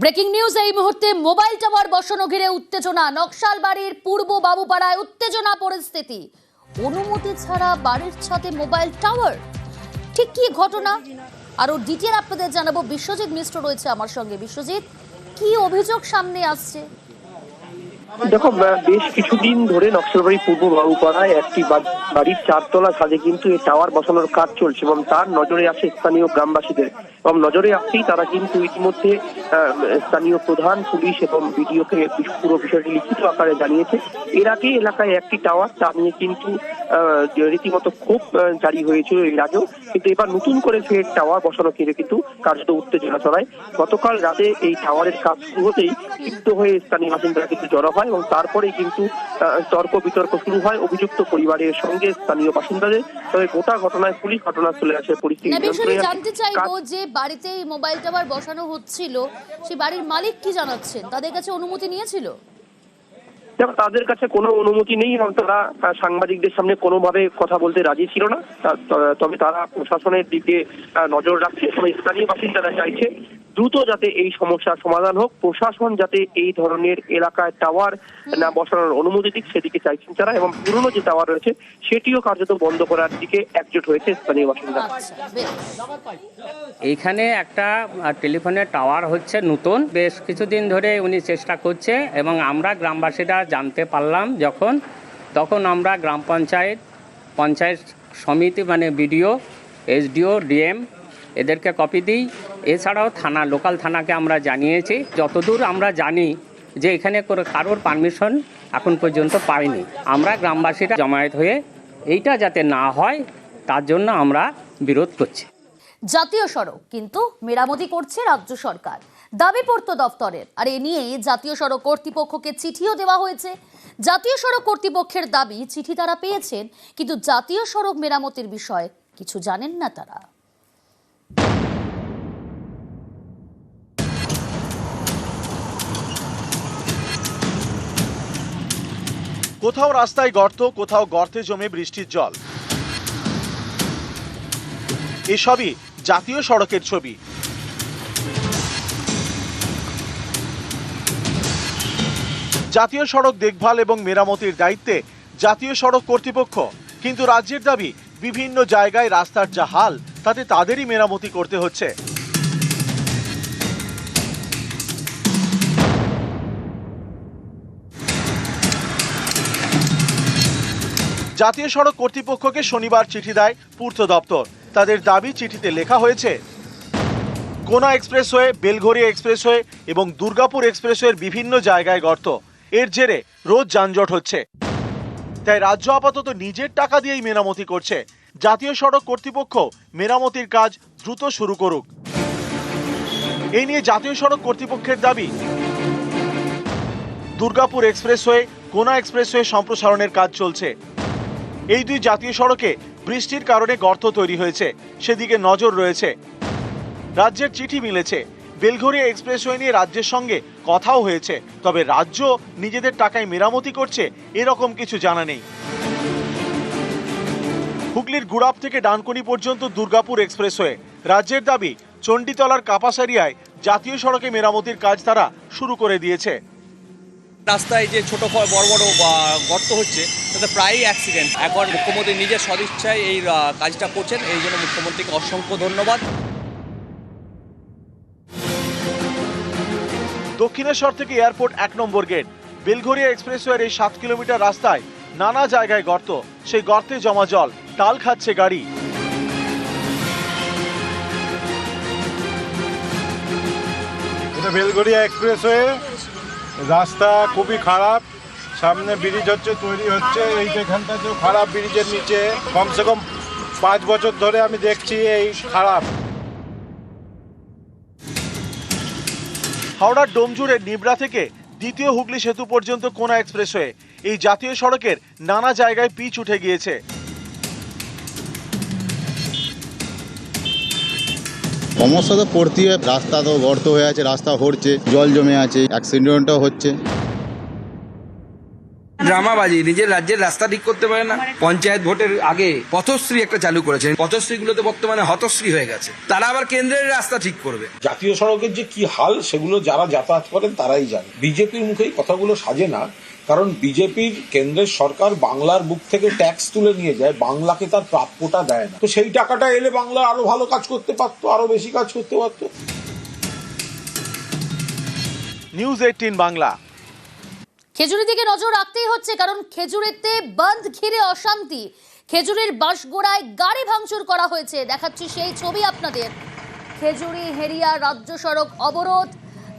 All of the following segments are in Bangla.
ব্রেকিং নিউজ এই মুহূর্তে মোবাইল টাওয়ার বসানো ঘিরে উত্তেজনা। নকশাল বাড়ির পূর্ব বাবুপাড়ায় উত্তেজনা পরিস্থিতি। অনুমতি ছাড়া বাড়ির ছাদে মোবাইল টাওয়ার? ঠিক কি ঘটনা? আরও ডিটেল আপনাদের জানাব। বিশ্বজিৎ মিশ্র রয়েছে আমার সঙ্গে। বিশ্বজিৎ, কি অভিযোগ সামনে আসছে? দেখো বেশ কিছুদিন ধরে নকশালবাড়ি পূর্ব বাবুপাড়ায় একটি বাড়ির চারতলা ছাদে কিন্তু এই টাওয়ার বসানোর কাজ চলছে এবং তার নজরে আসে স্থানীয় গ্রামবাসীদের। এবং নজরে আসতেই তারা কিন্তু ইতিমধ্যে স্থানীয় প্রধান পুলিশ এবং বিডিওকে পুরো বিষয়টি লিখিত আকারে জানিয়েছে। এর আগে এলাকায় একটি টাওয়ার তা নিয়ে কিন্তু রীতিমতো ক্ষোভ জারি হয়েছিল এর আগেও। কিন্তু এবার নতুন করে ফের টাওয়ার বসানো ঘিরে কিন্তু কার্যত উত্তেজনা ছড়ায়। গতকাল রাতে এই টাওয়ারের কাজ শুরু হতেই ক্ষিপ্ত হয়ে স্থানীয় বাসিন্দারা কিন্তু জড়ো হয় এবং তারপরেই কিন্তু তর্ক বিতর্ক শুরু হয় অভিযুক্ত পরিবারের সঙ্গে স্থানীয় বাসিন্দাদের। তবে গোটা ঘটনায় পুলিশ ঘটনাস্থলে আসে পরিস্থিতি জানতে চাইব যে বাড়িতে এই মোবাইল টাওয়ার বসানো হচ্ছিল। সেই বাড়ির মালিক কি জানাচ্ছেন? তাদের কাছে অনুমতি নিয়েছিল? দেখো, তাদের কাছে কোনো অনুমতি নেই, এবং তারা সাংবাদিকদের সামনে কোনোভাবে কথা বলতে রাজি ছিল না। তবে তারা প্রশাসনের দিকে নজর রাখছে, এবং স্থানীয় বাসিন্দারা চাইছে দ্রুত যাতে এই সমস্যার সমাধান হোক প্রশাসন যাতে এই ধরনের এলাকায় টাওয়ার না বসানোর অনুমতি দিক সেদিকে চাইছেন তারা এবং পুরনো যে টাওয়ার রয়েছে সেটিও কার্যত বন্ধ করার দিকে একজোট হয়েছে স্থানীয় বাসিন্দা আচ্ছা এইখানে একটা টেলিফোনের টাওয়ার হচ্ছে নতুন। বেশ কিছুদিন ধরে উনি চেষ্টা করছে এবং আমরা গ্রামবাসীরা জানতে পারলাম যখন তখন আমরা গ্রাম পঞ্চায়েত পঞ্চায়েত সমিতি মানে বিডিও এসডিও ডিএম এদেরকে কপি দিই। এছাড়াও থানা লোকাল থানাকে আমরা জানিয়েছি। যতদূর আমরা জানি যে এখানে করে কারোর পারমিশন এখন পর্যন্ত পাইনি। আমরা গ্রামবাসীরা জমায়েত হয়ে এইটা যাতে না হয়, তার জন্য আমরা বিরোধ করছি। জাতীয় সড়ক কিন্তু মেরামতি করছে রাজ্য সরকার। দাবি পূর্ত দফতরের। আর এ নিয়ে জাতীয় সড়ক কর্তৃপক্ষকে চিঠিও দেওয়া হয়েছে। জাতীয় সড়ক কর্তৃপক্ষের দাবি চিঠি তারা পেয়েছেন, কিন্তু জাতীয় সড়ক মেরামতির বিষয়ে কিছু জানেন না তারা। কোথাও রাস্তায় গর্ত, কোথাও গর্তে জমে বৃষ্টির জল। এসবই জাতীয় সড়কের ছবি। জাতীয় সড়ক দেখভাল এবং মেরামতির দায়িত্বে জাতীয় সড়ক কর্তৃপক্ষ, কিন্তু রাজ্যের দাবি বিভিন্ন জায়গায় রাস্তার যা হাল, তাতে তাদেরই মেরামতি করতে হচ্ছে। জাতীয় সড়ক কর্তৃপক্ষকে শনিবার চিঠি দেয় পূর্ত দপ্তর। তাদের দাবি চিঠিতে লেখা হয়েছে, কোনা এক্সপ্রেসওয়ে বেলঘরিয়া এক্সপ্রেসওয়ে এবং দুর্গাপুর এক্সপ্রেসওয়ের বিভিন্ন জায়গায় গর্ত। এর জেরে রোজ যানজট হচ্ছে। তাই রাজ্য আপাতত নিজের টাকা দিয়েই মেরামতি করছে। জাতীয় সড়ক কর্তৃপক্ষ মেরামতির কাজ দ্রুত শুরু করুক। এই নিয়ে জাতীয় সড়ক কর্তৃপক্ষের দাবি, দুর্গাপুর এক্সপ্রেসওয়ে, কোনা এক্সপ্রেসওয়ে সম্প্রসারণের কাজ চলছে। এই দুই জাতীয় সড়কে বৃষ্টির কারণে গর্ত তৈরি হয়েছে। সেদিকে নজর রয়েছে। রাজ্যের চিঠি মিলেছে। বেলঘরিয়া এক্সপ্রেসওয়ে নিয়ে রাজ্যের সঙ্গে কথাও হয়েছে। তবে রাজ্য নিজেদের টাকায় মেরামতি করছে, এরকম কিছু জানা নেই। হুগলির গুড়াপ থেকে ডানকুনি পর্যন্ত দুর্গাপুর এক্সপ্রেসওয়ে। রাজ্যের দাবি, চণ্ডীতলার কাপাসারিয়ায় জাতীয় সড়কে মেরামতির কাজ তারা শুরু করে দিয়েছে। রাস্তায় যে ছোট বড় বড় গর্ত হচ্ছে তাতে প্রায়ই অ্যাক্সিডেন্ট এখন মুখ্যমন্ত্রী নিজের সদিচ্ছায় এই কাজটা করছেন এই জন্য মুখ্যমন্ত্রীকে অসংখ্য ধন্যবাদ। দক্ষিণেশ্বর থেকে এয়ারপোর্ট এক নম্বর গেট। বেলঘরিয়া এক্সপ্রেসওয়ের এই সাত কিলোমিটার রাস্তায় নানা জায়গায় গর্ত। সেই গর্তে জমা জল টাল খাচ্ছে গাড়ি। এটা বেলগড়িয়া এক্সপ্রেসওয়ে। রাস্তা খুবই খারাপ, সামনে ব্রিজ হচ্ছে, তৈরি হচ্ছে, এই যেখানটাতেও খারাপ ব্রিজের নিচে, কমসে কম পাঁচ বছর ধরে আমি দেখছি এই খারাপ। হাওড়ার ডোমজুড়ের নিবড়া থেকে দ্বিতীয় হুগলি সেতু পর্যন্ত কোনা এক্সপ্রেসওয়ে, এই জাতীয় সড়কের নানা জায়গায় পিচ উঠে গিয়েছে। সমস্যা তো পড়তেই হয় রাস্তা তো গর্ত হয়ে আছে রাস্তা হচ্ছে জল জমে আছে অ্যাক্সিডেন্টও হচ্ছে। ড্রামাবাজি নিজের রাজ্যের রাস্তা ঠিক করতে পারে না। পঞ্চায়েত ভোটের আগে পথশ্রী একটা চালু করেছেন। পথশ্রীগুলোতে বর্তমানে হতশ্রী হয়ে গেছে। তারা আবার কেন্দ্রের রাস্তা ঠিক করবে। জাতীয় সড়কের যে কি হাল সেগুলো যারা যাতায়াত করেন তারাই জানে। বিজেপির মুখেই কথাগুলো সাজে না। কারণ বিজেপির কেন্দ্রের সরকার বাংলার বুক থেকে ট্যাক্স তুলে নিয়ে যায় বাংলাকে তার প্রাপ্যটা দেয় না। তো সেই টাকাটা এলে বাংলা আরও ভালো কাজ করতে পারতো আরও বেশি কাজ করতে পারতো। News eighteen Bangla. খেজুরির দিকে নজর রাখতেই হচ্ছে কারণ খেজুরিতে বন্ধ ঘিরে অশান্তি। খেজুরির বাঁশগোড়ায় গাড়ি ভাঙচুর করা হয়েছে দেখাচ্ছি সেই ছবি আপনাদের। খেজুরি হেরিয়া রাজ্য সড়ক অবরোধ।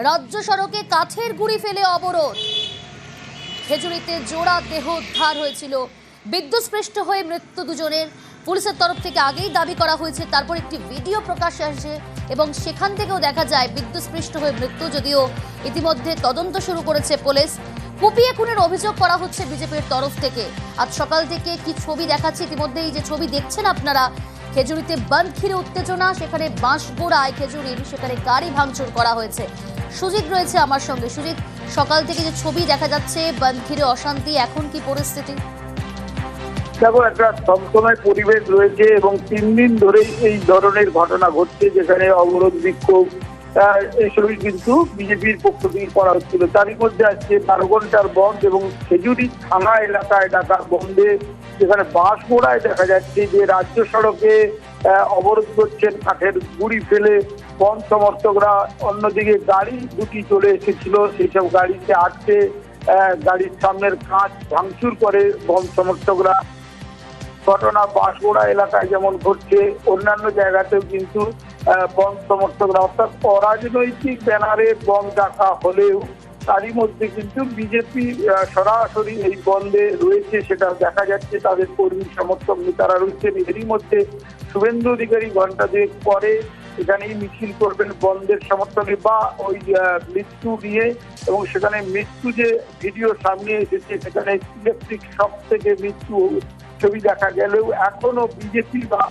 রাজ্য সড়কে কাঠের গুঁড়ি ফেলে অবরোধ। খেজুরিতে জোড়া দেহ উদ্ধার হয়েছিল। বিদ্যুৎস্পৃষ্ট হয়ে মৃত্যু দুজনের। পুলিশের তরফ থেকে আগেই দাবি করা হয়েছে, তারপর একটি ভিডিও প্রকাশ্যে আসে এবং সেখান থেকেও দেখা যায় বিদ্যুৎস্পৃষ্ট হয়ে মৃত্যু, যদিও ইতিমধ্যে তদন্ত শুরু করেছে পুলিশ। কুপিয়ে খুনের অভিযোগ করা হচ্ছে বিজেপির তরফ থেকে। আজ সকাল থেকে কি ছবি দেখাচ্ছে ইতিমধ্যে এই যে ছবি দেখছেন আপনারা? খেজুরিতে বন্ধ ঘিরে উত্তেজনা, সেখানে বাঁশগোড়ায় খেজুরির, সেখানে গাড়ি ভাঙচুর করা হয়েছে। সুজিত রয়েছে আমার সঙ্গে। সুজিত সকাল থেকে যে ছবি দেখা যাচ্ছে ঘিরে অশান্তি, এখন কি পরিস্থিতি? দেখো, একটা থমথমায় পরিবেশ রয়েছে এবং তিন দিন ধরেই এই ধরনের ঘটনা ঘটছে, যেখানে অবরোধ বিক্ষোভ এসবই কিন্তু বিজেপির পক্ষ থেকে করা হচ্ছিল। তারই মধ্যে আজকে বারো ঘণ্টার বন্ধ এবং খেজুরি থানা এলাকায় ডাকা বন্ধে যেখানে বাঁশমোড়ায় দেখা যাচ্ছে যে রাজ্য সড়কে অবরোধ করছেন, কাঠের গুড়ি ফেলে বন্ধ সমর্থকরা অন্যদিকে গাড়ি দুটি চলে এসেছিল। সেই সব গাড়িতে আটকে গাড়ির সামনের কাঁচ ভাঙচুর করে বন্ধ সমর্থকরা। ঘটনা বাঁশগোড়া এলাকায় যেমন ঘটছে, অন্যান্য জায়গাতেও কিন্তু বন সমর্থকরা অর্থাৎ অরাজনৈতিক ব্যানারে বন ডাকা হলেও তারই মধ্যে কিন্তু বিজেপি সরাসরি এই বন্ধে রয়েছে সেটা দেখা যাচ্ছে। তাদের কর্মী সমর্থক নেতারা রয়েছেন। এরই মধ্যে শুভেন্দু অধিকারী ঘণ্টা দুয়েক পরে এখানেই মিছিল করবেন বন্ধের সমর্থনে বা ওই মৃত্যু নিয়ে এবং সেখানে মৃত্যু যে ভিডিও সামনে এসেছে, সেখানে ইলেকট্রিক সব থেকে মৃত্যু ছবি দেখা গেলেও এখনও বিজেপি বা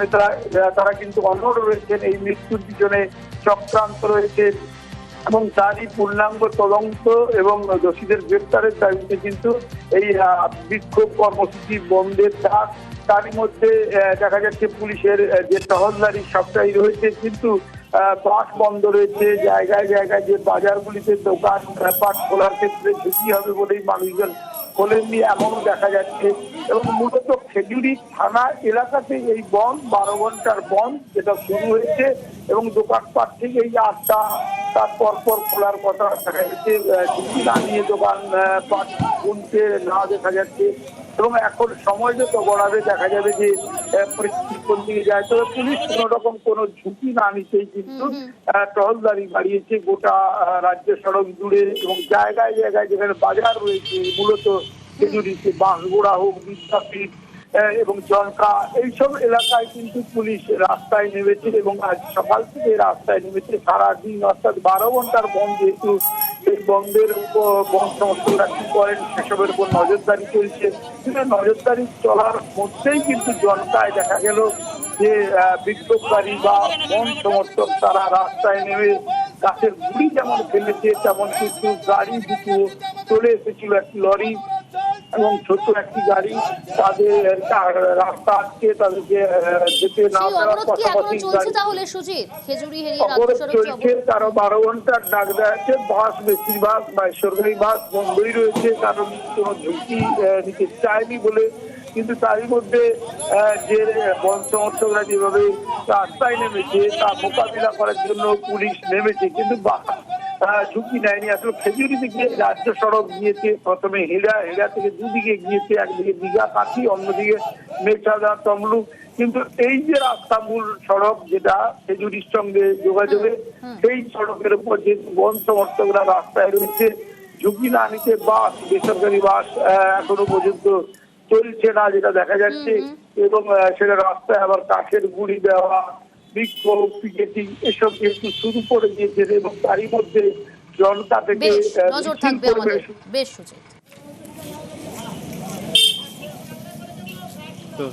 নেতারা, তারা কিন্তু অনড় রয়েছেন। এই মৃত্যুর পিছনে চক্রান্ত রয়েছে। এবং তারই পূর্ণাঙ্গ তদন্ত এবং দোষীদের গ্রেপ্তারের দাবিতে কিন্তু এই বিক্ষোভ কর্মসূচি বন্ধের ডাক তারই মধ্যে দেখা যাচ্ছে পুলিশের যে টহলদারি সবটাই রয়েছে, কিন্তু বাস বন্ধ রয়েছে, জায়গায় জায়গায় যে বাজারগুলিতে দোকান পাট খোলার ক্ষেত্রে ঝুঁকি হবে বলেই মানুষজন খোলেননি এমন দেখা যাচ্ছে। এবং মূলত খেজুরি থানা এলাকাতে এই বন, বারো ঘণ্টার বন যেটা শুরু হয়েছে এবং দোকানপাট থেকে এই আটটা তার পর পর খোলার কথা দেখা যাচ্ছে না দোকান পাট গুনতে না দেখা যাচ্ছে। এবং এখন সময় যত গড়াবে দেখা যাবে যে পরিস্থিতি কোন দিকে যায়। তবে পুলিশ কোন রকম কোনো ঝুঁকি না নিতেই কিন্তু আহ, টহলদারি বাড়িয়েছে গোটা রাজ্য সড়ক জুড়ে এবং জায়গায় জায়গায় যেখানে বাজার রয়েছে মূলত খেজুরিতে বাঁশগোড়া হোক বিদ্যাপীঠ এবং জলকা এইসব এলাকায় কিন্তু পুলিশ রাস্তায় নেমেছে এবং আজ সকাল থেকে রাস্তায় নেমেছে। সারাদিন অর্থাৎ বারো ঘণ্টার বন্ধ যেহেতু, এই বন্ধের উপর বন্ধ সমর্থকরা কি করেন সেসবের উপর নজরদারি চলছে। কিন্তু নজরদারি চলার মধ্যেই কিন্তু জনতায় দেখা গেল যে বিক্ষোভকারী বা বন সমর্থক তারা রাস্তায় নেমে গাছের গুড়ি যেমন ফেলেছে, তেমন কিন্তু গাড়ি দুটো চলে এসেছিল, একটি লরি। এবং ছোট্ট একটি গাড়ি তাদের রাস্তা আটকে তাদেরকে যেতে না দেওয়ার পাশাপাশি অবরোধ চলছে তারও বারো ঘণ্টার ডাক দেওয়া আছে বাস বেশিরভাগ বা সরকারি বাস বন্ধই রয়েছে কারণ কোনো ঝুঁকি নিতে চায়নি বলে। কিন্তু তারই মধ্যে যে বন সমর্থকরা যেভাবে রাস্তায় নেমেছে তা মোকাবিলা করার জন্য পুলিশ নেমেছে। কিন্তু বা- আহ, ঝুঁকি নেয়নি। আসলে খেজুরি থেকে রাজ্য সড়ক গিয়েছে প্রথমে হেরা হেরা থেকে দুদিকে গিয়েছে একদিকে দীঘা কাঠি অন্যদিকে মেঘাদা তমলুক। কিন্তু এই যে রাস্তা মূল সড়ক যেটা খেজুরির সঙ্গে যোগাযোগে সেই সড়কের উপর যে বন সমর্থকরা রাস্তায় রয়েছে ঝুঁকি না নিতে বাস বেসরকারি বাস আহ, এখনও পর্যন্ত চলছে না যেটা দেখা যাচ্ছে। এবং সেটা রাস্তায় আবার কাঠের গুড়ি দেওয়া বিক্ষোভ পিকেটিং এসব কিন্তু শুরু করে দিয়েছে এবং তারই মধ্যে জনতা থেকে নজর থাকবে আমাদের। বেশ সুজিত। তো